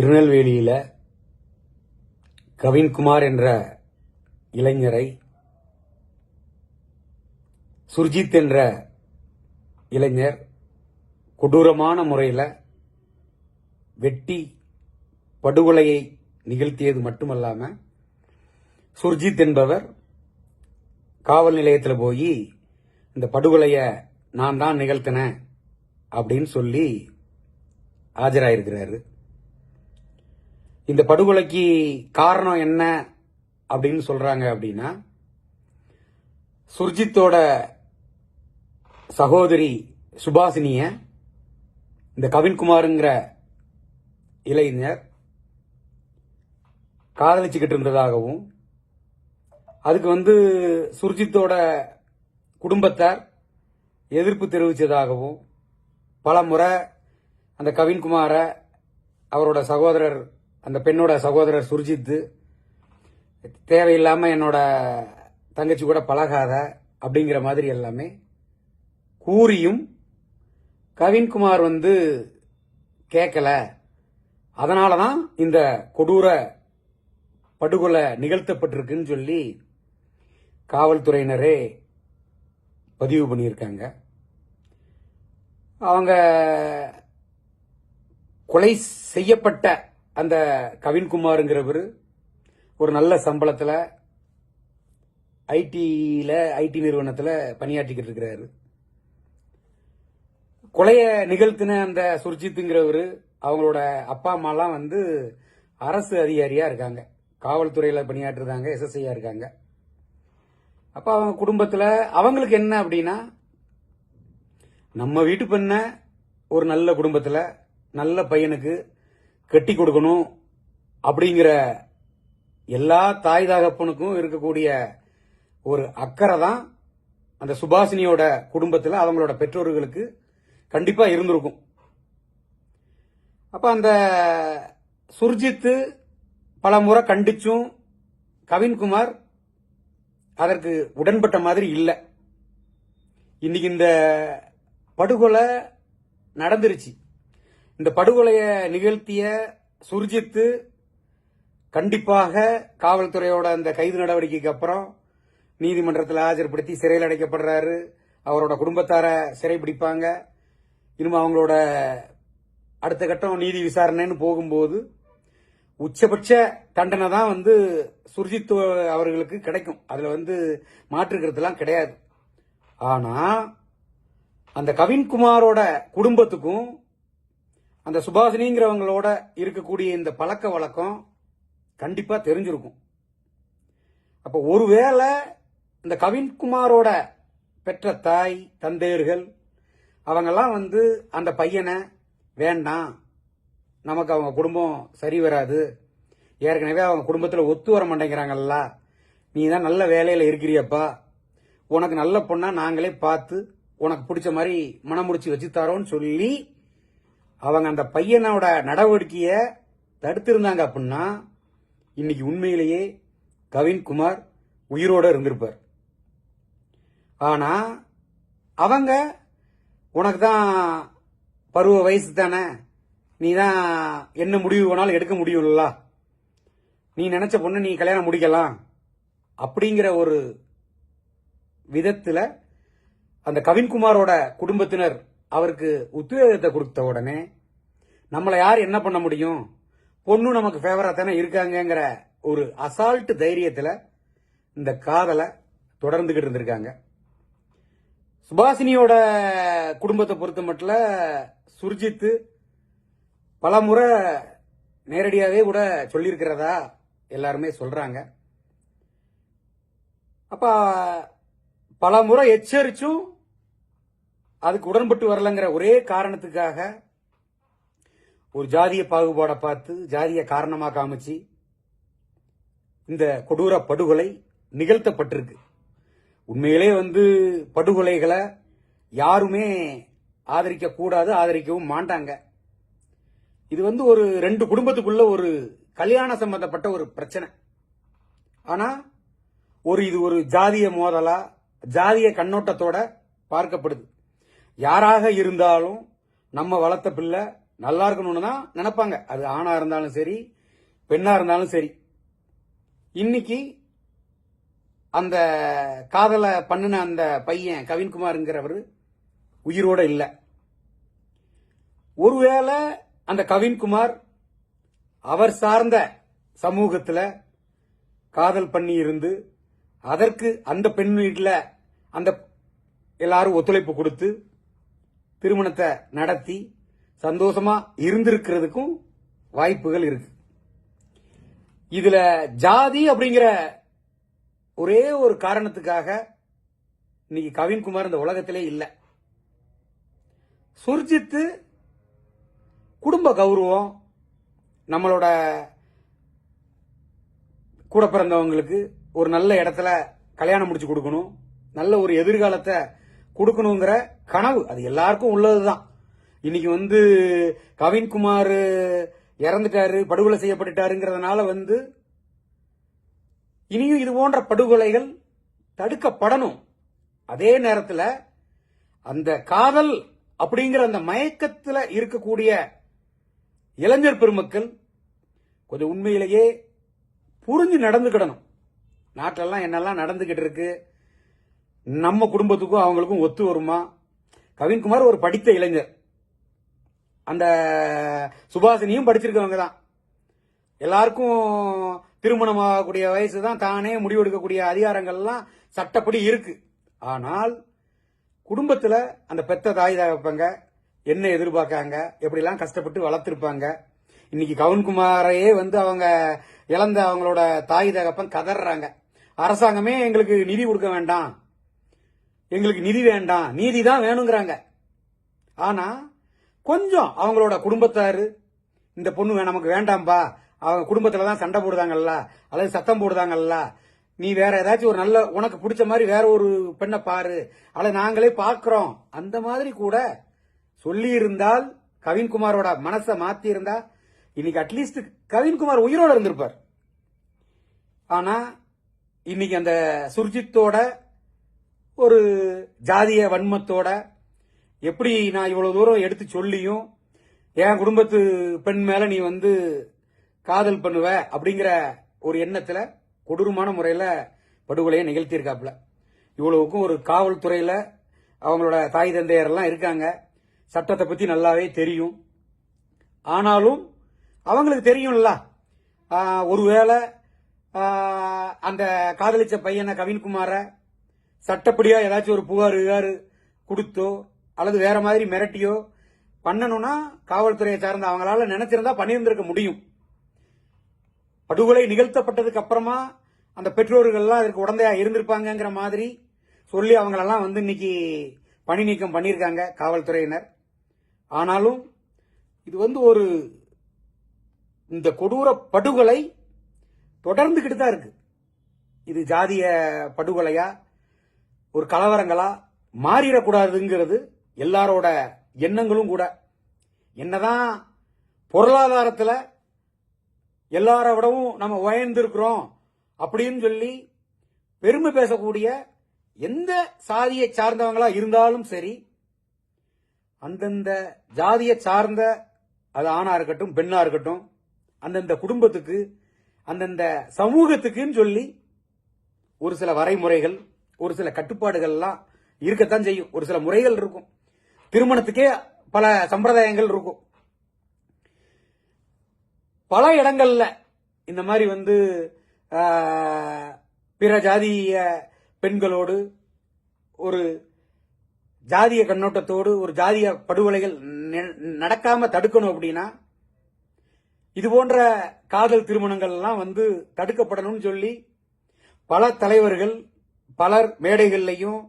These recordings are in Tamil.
திருநெல்வேலியில் கவின்குமார் என்ற இளைஞரை சுர்ஜித் என்ற இளைஞர் கொடூரமான முறையில் வெட்டி படுகொலையை நிகழ்த்தியது மட்டுமல்லாமல் சுர்ஜித் என்பவர் காவல் நிலையத்தில் போய் இந்த படுகொலையை நான் தான் நிகழ்த்தினேன் அப்படின்னு சொல்லி ஆஜராயிருக்கிறாரு. இந்த படுகொலைக்கு காரணம் என்ன அப்படின்னு சொல்றாங்க அப்படின்னா சுர்ஜித்தோட சகோதரி சுபாசினிய இந்த கவின்குமாருங்கிற இளைஞர் காதலிச்சுக்கிட்டு இருந்ததாகவும் அதுக்கு வந்து சுர்ஜித்தோட குடும்பத்தார் எதிர்ப்பு தெரிவித்ததாகவும் பல முறை அந்த கவின்குமாரை அவரோட சகோதரர் அந்த பெண்ணோட சகோதரர் சுர்ஜித் தேவையில்லாமல் என்னோட தங்கச்சி கூட பழகாத அப்படிங்கிற மாதிரி எல்லாமே கூறியும் கவின்குமார் வந்து கேட்கல அதனால தான் இந்த கொடூர படுகொலை நிகழ்த்தப்பட்டிருக்குன்னு சொல்லி காவல்துறையினரே பதிவு பண்ணியிருக்காங்க. அவங்க கொலை செய்யப்பட்ட அந்த கவின்குமாருங்கிறவர் ஒரு நல்ல சம்பளத்தில் ஐடியில் ஐடி நிறுவனத்தில் பணியாற்றிக்கிட்டு இருக்கிறாரு. கொலையை நிகழ்த்தின அந்த சுர்ஜித்துங்கிறவர் அவங்களோட அப்பா அம்மாலாம் வந்து அரசு அதிகாரியாக இருக்காங்க. காவல்துறையில் பணியாற்றுறாங்க எஸ்எஸ்ஐயாக இருக்காங்க. அப்போ அவங்க குடும்பத்தில் அவங்களுக்கு என்ன அப்படின்னா நம்ம வீட்டு பெண்ண ஒரு நல்ல குடும்பத்தில் நல்ல பையனுக்கு கட்டி கொடுக்கணும் அப்படிங்கிற எல்லா தாய் தகப்பனுக்கும் இருக்கக்கூடிய ஒரு அக்கறை தான் அந்த சுபாஷினியோட குடும்பத்தில் அவங்களோட பெற்றோர்களுக்கு கண்டிப்பாக இருந்திருக்கும். அப்போ அந்த சுர்ஜித்து பல முறை கண்டிச்சும் கவின்குமார் அதற்கு உடன்பட்ட மாதிரி இல்லை. இன்னைக்கு இந்த படுகொலை நடந்துருச்சு. இந்த படுகொலையை நிகழ்த்திய சுர்ஜித்து கண்டிப்பாக காவல்துறையோட அந்த கைது நடவடிக்கைக்கு அப்புறம் நீதிமன்றத்தில் ஆஜர்படுத்தி சிறையில் அடைக்கப்படுறாரு. அவரோட குடும்பத்தார சிறை பிடிப்பாங்க இனிமே அவங்களோட அடுத்த கட்டம் நீதி விசாரணைன்னு போகும்போது உச்சபட்ச தண்டனை தான் வந்து சுர்ஜித் அவர்களுக்கு கிடைக்கும். அதில் வந்து மாற்றுக்கிறதுலாம் கிடையாது. ஆனால் அந்த கவின்குமாரோட குடும்பத்துக்கும் அந்த சுபாஷினிங்கிறவங்களோட இருக்கக்கூடிய இந்த பழக்க வழக்கம் கண்டிப்பா தெரிஞ்சிருக்கும். அப்போ ஒருவேளை இந்த கவின்குமாரோட பெற்ற தாய் தந்தையர்கள் அவங்கெல்லாம் வந்து அந்த பையனை வேண்டாம் நமக்கு அவங்க குடும்பம் சரி வராது ஏற்கனவே அவங்க குடும்பத்தில் ஒத்து வர மாட்டேங்கிறாங்கல்ல நீ தான் நல்ல வேலையில் இருக்கிறியப்பா உனக்கு நல்ல பொண்ணா நாங்களே பார்த்து உனக்கு பிடிச்ச மாதிரி மனமுடிச்சு வச்சு தரோன்னு சொல்லி அவங்க அந்த பையனோட நடவடிக்கையை தடுத்திருந்தாங்க அப்படின்னா இன்னைக்கு உண்மையிலேயே கவின்குமார் உயிரோட இருந்திருப்பார். ஆனால் அவங்க உனக்கு தான் பருவ வயசு தானே நீ தான் என்ன முடிவு வேணாலும் எடுக்க முடியும்ல? நீ நினச்ச பொண்ணு நீ கல்யாணம் முடிக்கலாம். அப்படிங்கிற ஒரு விதத்தில் அந்த கவின்குமாரோட குடும்பத்தினர் அவருக்கு உத்வேகத்தை கொடுத்த உடனே நம்மளை யார் என்ன பண்ண முடியும்? பொண்ணு நமக்கு ஃபேவரா தானே இருக்காங்கங்கிற ஒரு அசால்ட்டு தைரியத்தில் இந்த காதலை தொடர்ந்துகிட்டு இருந்திருக்காங்க. சுபாஷினியோட குடும்பத்தை பொறுத்த மட்டும் சுர்ஜித்து பல முறை நேரடியாகவே கூட சொல்லியிருக்கிறதா எல்லாருமே சொல்றாங்க. அப்ப பல முறை எச்சரிச்சும் அதுக்கு உடன்பட்டு வரலங்கிற ஒரே காரணத்துக்காக ஒரு ஜாதிய பாகுபாடை பார்த்து ஜாதிய காரணமாக காமிச்சு இந்த கொடூர படுகொலை நிகழ்த்தப்பட்டிருக்கு. உண்மையிலே வந்து படுகொலைகளை யாருமே ஆதரிக்க கூடாது ஆதரிக்கவும் மாட்டாங்க. இது வந்து ஒரு ரெண்டு குடும்பத்துக்குள்ள ஒரு கல்யாண சம்பந்தப்பட்ட ஒரு பிரச்சனை. ஆனா ஒரு இது ஒரு ஜாதிய மோதலா ஜாதிய கண்ணோட்டத்தோட பார்க்கப்படுது. யாராக இருந்தாலும் நம்ம வளர்த்த பிள்ளை நல்லா இருக்கணும்னு தான் நினைப்பாங்க. அது ஆணா இருந்தாலும் சரி பெண்ணா இருந்தாலும் சரி. இன்னைக்கு அந்த காதலை பண்ணின அந்த பையன் கவின்குமார்ங்கிறவர் உயிரோட இல்லை. ஒருவேளை அந்த கவின்குமார் அவர் சார்ந்த சமூகத்தில் காதல் பண்ணி இருந்து அதற்கு அந்த பெண் வீட்டில் அந்த எல்லாரும் ஒத்துழைப்பு கொடுத்து திருமணத்தை நடத்தி சந்தோஷமா இருந்திருக்கிறதுக்கும் வாய்ப்புகள் இருக்கு. இதுல ஜாதி அப்படிங்கிற ஒரே ஒரு காரணத்துக்காக இன்னைக்கு கவின்குமார் இந்த உலகத்திலே இல்லை. சுர்ஜித்து குடும்ப கௌரவம் நம்மளோட கூட பிறந்தவங்களுக்கு ஒரு நல்ல இடத்துல கல்யாணம் முடிச்சு கொடுக்கணும். நல்ல ஒரு எதிர்காலத்தை கொடுக்கணுங்கிற கனவு. அது எல்லாருக்கும் உள்ளதுதான். இன்னைக்கு வந்து கவின்குமார் இறந்துட்டாரு படுகொலை செய்யப்பட்டுட்டாருங்கிறதுனால வந்து இனியும் இது போன்ற படுகொலைகள் தடுக்கப்படணும். அதே நேரத்தில் அந்த காதல் அப்படிங்கிற அந்த மயக்கத்தில் இருக்கக்கூடிய இளைஞர் பெருமக்கள் கொஞ்சம் உண்மையிலேயே புரிஞ்சு நடந்துக்கிடணும். நாட்டிலெல்லாம் என்னெல்லாம் நடந்துக்கிட்டு இருக்கு நம்ம குடும்பத்துக்கும் அவங்களுக்கும் ஒத்து வருமா? கவின்குமார் ஒரு படித்த இளைஞர். அந்த சுபாசினியும் படிச்சிருக்கவங்க தான். எல்லாருக்கும் திருமணம் ஆகக்கூடிய வயசு தான் தானே முடிவெடுக்கக்கூடிய அதிகாரங்கள்லாம் சட்டப்படி இருக்கு. ஆனால் குடும்பத்தில் அந்த பெத்த தாய் தகப்பங்க என்ன எதிர்பார்க்காங்க? எப்படிலாம் கஷ்டப்பட்டு வளர்த்துருப்பாங்க? இன்னைக்கு கவுன்குமாரையே வந்து அவங்க இழந்த அவங்களோட தாய் தகப்பன் கதறாங்க அரசாங்கமே எங்களுக்கு நிதி கொடுக்க வேண்டாம். எங்களுக்கு நிதி வேண்டாம். நீதி தான் வேணுங்கிறாங்க. ஆனா கொஞ்சம் அவங்களோட குடும்பத்தாரு இந்த பொண்ணு வே- நமக்கு வேண்டாம்பா. அவங்க குடும்பத்துல தான் சண்டை போடுதாங்கல்ல? அல்லது சத்தம் போடுதாங்கல்ல? நீ வேற ஏதாச்சும் ஒரு நல்ல உனக்கு பிடிச்ச மாதிரி வேற ஒரு பெண்ணை பாரு. அல்ல நாங்களே பார்க்கிறோம் அந்த மாதிரி கூட சொல்லி இருந்தால் கவின்குமாரோட மனசை மாத்தி இருந்தா இன்னைக்கு அட்லீஸ்ட் கவின்குமார் உயிரோட இருந்திருப்பார். ஆனா இன்னைக்கு அந்த சுர்ஜித்தோட ஒரு ஜாதிய வன்மத்தோட எப்படி நான் இவ்வளவு தூரம் எடுத்து சொல்லியும் என் குடும்பத்து பெண் மேல நீ வந்து காதல் பண்ணுவ அப்படிங்கிற ஒரு எண்ணத்துல கொடூரமான முறையில படுகொலையை நிகழ்த்தியிருக்காப்புல. இவ்வளவுக்கும் ஒரு காவல்துறையில அவங்களோட தாய் தந்தையரெல்லாம் இருக்காங்க. சட்டத்தை பத்தி நல்லாவே தெரியும். ஆனாலும் அவங்களுக்கு தெரியும்ல. ஒருவேளை அந்த காதலிச்ச பையனை கவின்குமாரை சட்டப்படியா ஏதாச்சும் ஒரு புகார் கிகார் கொடுத்தோ அல்லது வேற மாதிரி மிரட்டியோ பண்ணணும்னா காவல்துறையை சார்ந்த அவங்களால நினைச்சிருந்தா பண்ணியிருந்திருக்க முடியும். படுகொலை நிகழ்த்தப்பட்டதுக்கு அப்புறமா அந்த பெற்றோர்கள்லாம் அதற்கு உடந்தையா இருந்திருப்பாங்கங்கிற மாதிரி சொல்லி அவங்களெல்லாம் வந்து இன்னைக்கு பணி நீக்கம் பண்ணியிருக்காங்க காவல்துறையினர். ஆனாலும் இது வந்து ஒரு இந்த கொடூர படுகொலை தொடர்ந்துகிட்டு தான் இருக்கு. இது ஜாதிய படுகொலையா ஒரு கலவரங்களா மாறிடக்கூடாதுங்கிறது எல்லாரோட எண்ணங்களும் கூட. என்னதான் பொருளாதாரத்தில் எல்லார விடவும் நம்ம உயர்ந்திருக்கிறோம் அப்படின்னு சொல்லி பெருமை பேசக்கூடிய எந்த சாதியை சார்ந்தவங்களா இருந்தாலும் சரி அந்தந்த ஜாதியை சார்ந்த அது ஆணா இருக்கட்டும் பெண்ணா இருக்கட்டும் அந்தந்த குடும்பத்துக்கு அந்தந்த சமூகத்துக்குன்னு சொல்லி ஒரு சில வரைமுறைகள் ஒரு சில கட்டுப்பாடுகள்லாம் இருக்கத்தான் செய்யும். ஒரு சில முறைகள் இருக்கும். திருமணத்துக்கே பல சம்பிரதாயங்கள் இருக்கும். பல இடங்கள்ல இந்த மாதிரி வந்து பிற ஜாதிய பெண்களோடு ஒரு ஜாதிய கண்ணோட்டத்தோடு ஒரு ஜாதிய படுகொலைகள் நடக்காம தடுக்கணும் அப்படின்னா இது போன்ற காதல் திருமணங்கள் எல்லாம் வந்து தடுக்கப்படணும்னு சொல்லி பல தலைவர்கள் பலர் மேடைகள்லையும்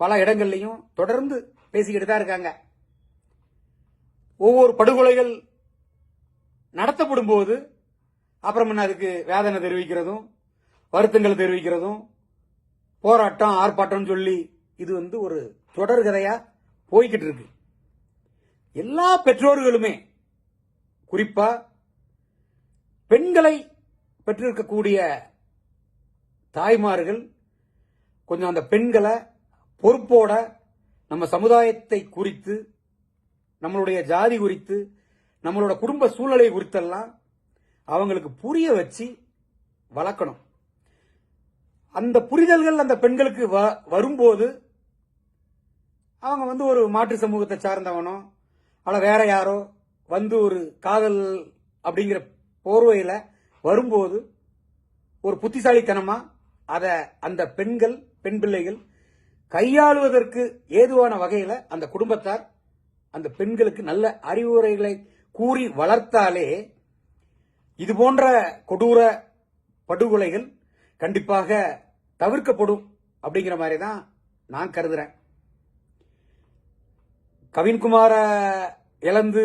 பல இடங்கள்லையும் தொடர்ந்து பேசிக்கிட்டு தான் இருக்காங்க. ஒவ்வொரு படுகொலைகள் நடத்தப்படும் போது அப்புறம் என்ன அதுக்கு வேதனை தெரிவிக்கிறதும் வருத்தங்கள் தெரிவிக்கிறதும் போராட்டம் ஆர்ப்பாட்டம் சொல்லி இது வந்து ஒரு தொடர்கதையா போய்கிட்டு இருக்கு. எல்லா பெற்றோர்களுமே குறிப்பா பெண்களை பெற்றிருக்கக்கூடிய தாய்மார்கள் கொஞ்சம் அந்த பெண்களை பொறுப்போட நம்ம சமுதாயத்தை குறித்து நம்மளுடைய ஜாதி குறித்து நம்மளோட குடும்ப சூழ்நிலை குறித்தெல்லாம் அவங்களுக்கு புரிய வச்சு வளர்க்கணும். அந்த புரிதல்கள் அந்த பெண்களுக்கு வ- வரும்போது அவங்க வந்து ஒரு மாற்று சமூகத்தை சார்ந்தவனோ அல்ல வேற யாரோ வந்து ஒரு காதல் அப்படிங்கிற போர்வையில் வரும்போது ஒரு புத்திசாலித்தனமாக அதை அந்த பெண்கள் பெண் பிள்ளைகள் கையாளுவதற்கு ஏதுவான வகையில் அந்த குடும்பத்தார் அந்த பெண்களுக்கு நல்ல அறிவுரைகளை கூறி வளர்த்தாலே இது போன்ற கொடூர படுகொலைகள் கண்டிப்பாக தவிர்க்கப்படும் அப்படிங்கிற மாதிரி தான் நான் கருதுறேன். கவின்குமார இழந்து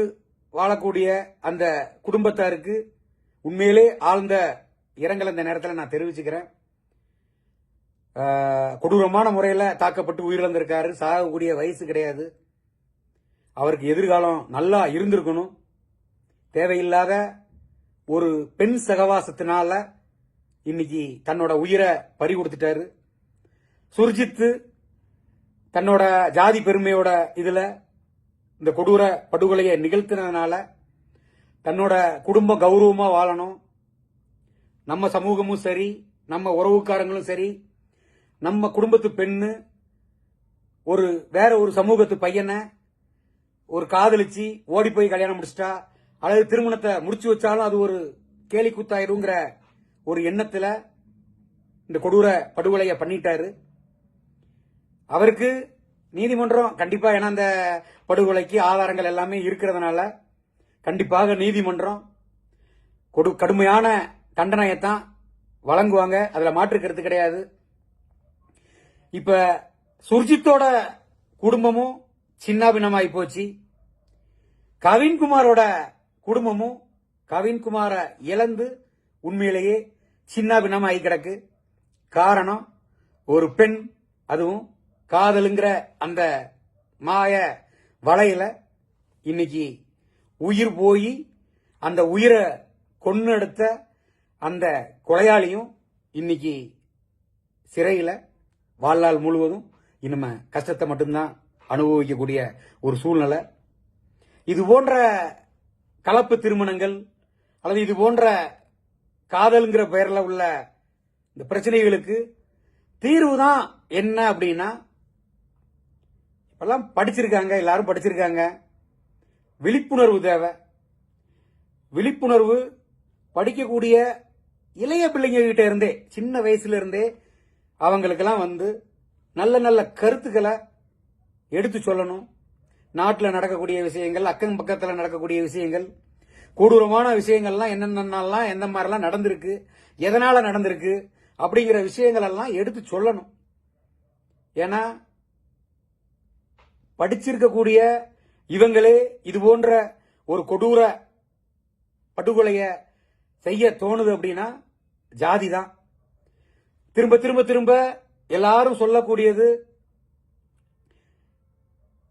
வாழக்கூடிய அந்த குடும்பத்தாருக்கு உண்மையிலே ஆழ்ந்த இரங்கல் இந்த நேரத்தில் நான் தெரிவிச்சுக்கிறேன். கொடூரமான முறையில் தாக்கப்பட்டு உயிரிழந்திருக்காரு. சாகக்கூடிய வயசு கிடையாது. அவருக்கு எதிர்காலம் நல்லா இருந்திருக்கணும். தேவையில்லாத ஒரு பெண் சகவாசத்தினால இன்னைக்கு தன்னோட உயிரை பறி கொடுத்துட்டாரு. சுர்ஜித்து தன்னோட ஜாதி பெருமையோட இதில் இந்த கொடூர படுகொலையை நிகழ்த்தினதுனால தன்னோட குடும்ப கௌரவமாக வாழணும். நம்ம சமூகமும் சரி நம்ம உறவுக்காரங்களும் சரி நம்ம குடும்பத்து பெண்ணு ஒரு வேற ஒரு சமூகத்து பையனை ஒரு காதலிச்சு ஓடி போய் கல்யாணம் முடிச்சிட்டா அல்லது திருமணத்தை முடிச்சு வச்சாலும் அது ஒரு கேலி கூத்தாயிருங்கிற ஒரு எண்ணத்துல இந்த கொடூர படுகொலையை பண்ணிட்டாரு. அவருக்கு நீதிமன்றம் கண்டிப்பா ஏன்னா அந்த படுகொலைக்கு ஆதாரங்கள் எல்லாமே இருக்கிறதுனால கண்டிப்பாக நீதிமன்றம் கொடு கடுமையான தண்டனையைத்தான் வழங்குவாங்க. அதுல மாற்றுக்கிறது கிடையாது. இப்ப சுர்ஜித்தோட குடும்பமும் சின்னாபின்னமாயி போச்சு. கவின்குமாரோட குடும்பமும் கவின்குமாரை இழந்து உண்மையிலேயே சின்னாபின்னமாகி கிடக்கு. காரணம் ஒரு பெண் அதுவும் காதலுங்கிற அந்த மாய வலையில இன்னைக்கு உயிர் போய் அந்த உயிரை கொன்னெடுத்த அந்த கொலையாளியும் இன்னைக்கு சிறையில வாழ்நாள் முழுவதும் இனிமே கஷ்டத்தை மட்டும்தான் அனுபவிக்கக்கூடிய ஒரு சூழ்நிலை. இது போன்ற கலப்பு திருமணங்கள் அல்லது இது போன்ற காதல்ங்கிற பெயரில் உள்ள இந்த பிரச்சனைகளுக்கு தீர்வு தான் என்ன அப்படின்னா இப்பெல்லாம் படிச்சிருக்காங்க எல்லாரும் படிச்சிருக்காங்க. விழிப்புணர்வு தேவை. விழிப்புணர்வு படிக்கக்கூடிய இளைய பிள்ளைங்க கிட்ட இருந்தே சின்ன வயசுல இருந்தே அவங்களுக்கெல்லாம் வந்து நல்ல நல்ல கருத்துக்களை எடுத்து சொல்லணும். நாட்டில் நடக்கக்கூடிய விஷயங்கள் அக்கம் பக்கத்தில் நடக்கக்கூடிய விஷயங்கள் கொடூரமான விஷயங்கள்லாம் என்னென்னலாம் எந்த மாதிரிலாம் நடந்திருக்கு எதனால் நடந்திருக்கு அப்படிங்கிற விஷயங்களெல்லாம் எடுத்து சொல்லணும். ஏன்னா படிச்சிருக்கக்கூடிய இவங்களே இது போன்ற ஒரு கொடூர படுகொலையை செய்ய தோணுது அப்படின்னா ஜாதி தான். திரும்ப திரும்ப திரும்ப எல்லாரும் சொல்லக்கூடியது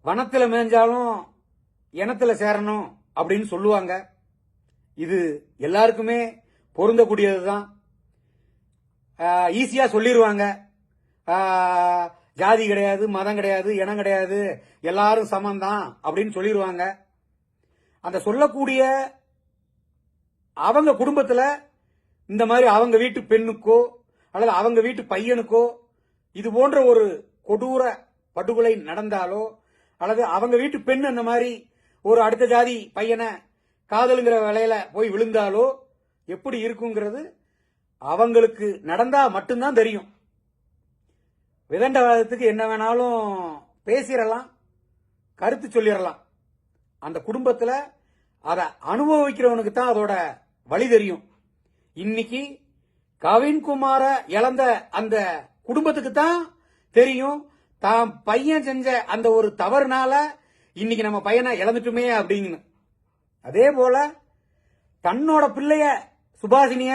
வனத்தில் மேய்ஞ்சாலும் இனத்தில் சேரணும் அப்படின்னு சொல்லுவாங்க. இது எல்லாருக்குமே பொருந்தக்கூடியது தான் ஈஸியாக சொல்லிடுவாங்க ஜாதி கிடையாது மதம் கிடையாது இனம் கிடையாது எல்லாரும் சமம்தான் அப்படின்னு சொல்லிடுவாங்க அந்த சொல்லக்கூடிய அவங்க குடும்பத்தில் இந்த மாதிரி அவங்க வீட்டு பெண்ணுக்கோ அல்லது அவங்க வீட்டு பையனுக்கோ இது போன்ற ஒரு கொடூர படுகொலை நடந்தாலோ அல்லது அவங்க வீட்டு பெண் அந்த மாதிரி ஒரு அடுத்த ஜாதி பையனை காதலுங்கிற வேலையில போய் விழுந்தாலோ எப்படி இருக்குங்கிறது அவங்களுக்கு நடந்தா மட்டும்தான் தெரியும். விதண்டவாதத்துக்கு என்ன வேணாலும் பேசிடலாம் கருத்து சொல்லிடலாம். அந்த குடும்பத்தில் அதை அனுபவிக்கிறவனுக்கு தான் அதோட வழி தெரியும். இன்னைக்கு கவின்குமார இழந்த அந்த குடும்பத்துக்கு தான் தெரியும். தான் பையன் செஞ்ச அந்த ஒரு தவறுனால இன்னைக்கு நம்ம பையனை இழந்துட்டுமே அப்படின்னு. அதே போல தன்னோட பிள்ளைய சுபாஷினிய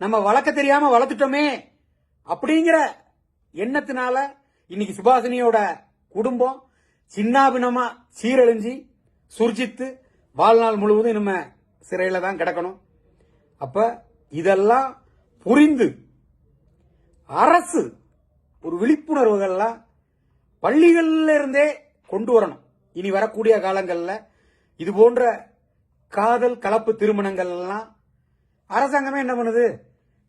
நம்ம வளர்க்க தெரியாம வளர்த்துட்டோமே அப்படிங்கிற எண்ணத்தினால இன்னைக்கு சுபாஷினியோட குடும்பம் சின்னாபினமா சீரழிஞ்சு சுர்ஜித்து வாழ்நாள் முழுவதும் நம்ம சிறையில தான் கிடக்கணும். அப்ப இதெல்லாம் புரிந்து அரசு ஒரு விழிப்புணர்வுகள்லாம் பள்ளிகள்ல இருந்தே கொண்டு வரணும். இனி வரக்கூடிய காலங்களில் இது போன்ற காதல் கலப்பு திருமணங்கள் எல்லாம் அரசாங்கமே என்ன பண்ணுது?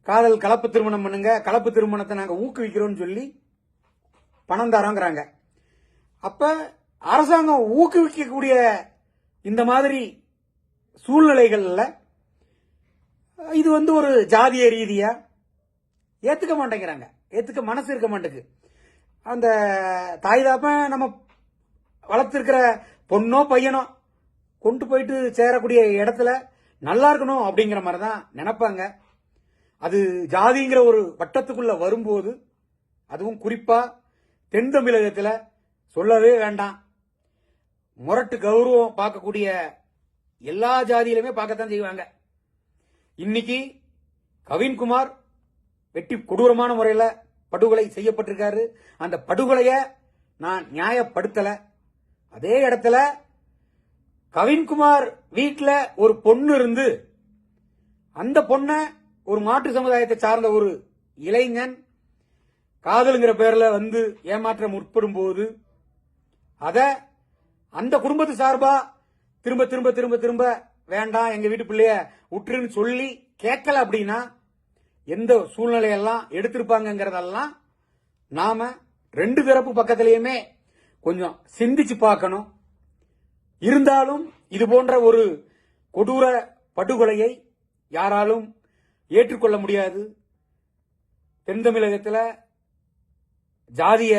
காதல் கலப்பு திருமணம் பண்ணுங்க கலப்பு திருமணத்தை நாங்கள் ஊக்குவிக்கிறோம்னு சொல்லி பணம் தரோங்கிறாங்க. அப்ப அரசாங்கம் ஊக்குவிக்கக்கூடிய இந்த மாதிரி சூழ்நிலைகள்ல இது வந்து ஒரு ஜாதிய ரீதியா ஏத்துக்க மாட்டேங்கிறாங்க. ஏத்துக்க மனசு இருக்க மாட்டேங்குது அந்த தாய் தாப்பன் நம்ம வளர்த்துருக்கிற பொண்ணோ பையனோ கொண்டு போயிட்டு சேரக்கூடிய இடத்துல நல்லா இருக்கணும் அப்படிங்கிற மாதிரி தான் நினைப்பாங்க. அது ஜாதிங்கிற ஒரு வட்டத்துக்குள்ள வரும்போது அதுவும் குறிப்பா தென் தமிழகத்தில் சொல்லவே வேண்டாம். முரட்டு கௌரவம் பார்க்கக்கூடிய எல்லா ஜாதியிலுமே பார்க்கத்தான் செய்வாங்க. இன்னைக்கு கவின்குமார் வெட்டி கொடூரமான முறையில் படுகொலை செய்யப்பட்டிருக்காரு. அந்த படுகொலையை நான் நியாயப்படுத்தல. அதே இடத்துல கவின்குமார் வீட்டில் ஒரு பொண்ணு இருந்து அந்த பொண்ணை ஒரு மாற்று சமுதாயத்தை சார்ந்த ஒரு இளைஞன் காதலுங்கிற பேரில் வந்து ஏமாற்ற முற்படும் போது அதை அந்த குடும்பத்து சார்பாக திரும்ப திரும்ப திரும்ப திரும்ப வேண்டாம் எங்க வீட்டு பிள்ளைய விட்டுருன்னு சொல்லி கேட்கல அப்படின்னா எந்த சூழ்நிலையெல்லாம் எடுத்திருப்பாங்கங்கிறதெல்லாம் நாம ரெண்டு தரப்பு பக்கத்திலயுமே கொஞ்சம் சிந்திச்சு பார்க்கணும். இருந்தாலும் இது போன்ற ஒரு கொடூர படுகொலையை யாராலும் ஏற்றுக்கொள்ள முடியாது. தென் தமிழகத்தில் ஜாதிய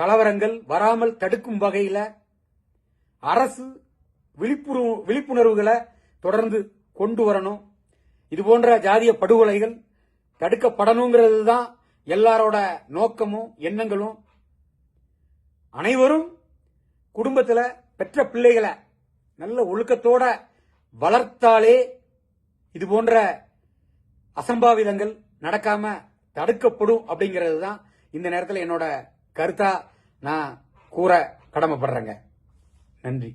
கலவரங்கள் வராமல் தடுக்கும் வகையில் அரசு விழிப்புணர்வு விழிப்புணர்வுகளை தொடர்ந்து கொண்டு வரணும். இது போன்ற ஜாதிய படுகொலைகள் தடுக்கப்படணுங்கிறது தான் எல்லாரோட நோக்கமும் எண்ணங்களும். அனைவரும் குடும்பத்தில் பெற்ற பிள்ளைகளை நல்ல ஒழுக்கத்தோட வளர்த்தாலே இது போன்ற அசம்பாவிதங்கள் நடக்காம தடுக்கப்படும் அப்படிங்கிறது தான் இந்த நேரத்தில் என்னோட கருத்தா நான் கூற கடமைப்படுறேங்க. நன்றி.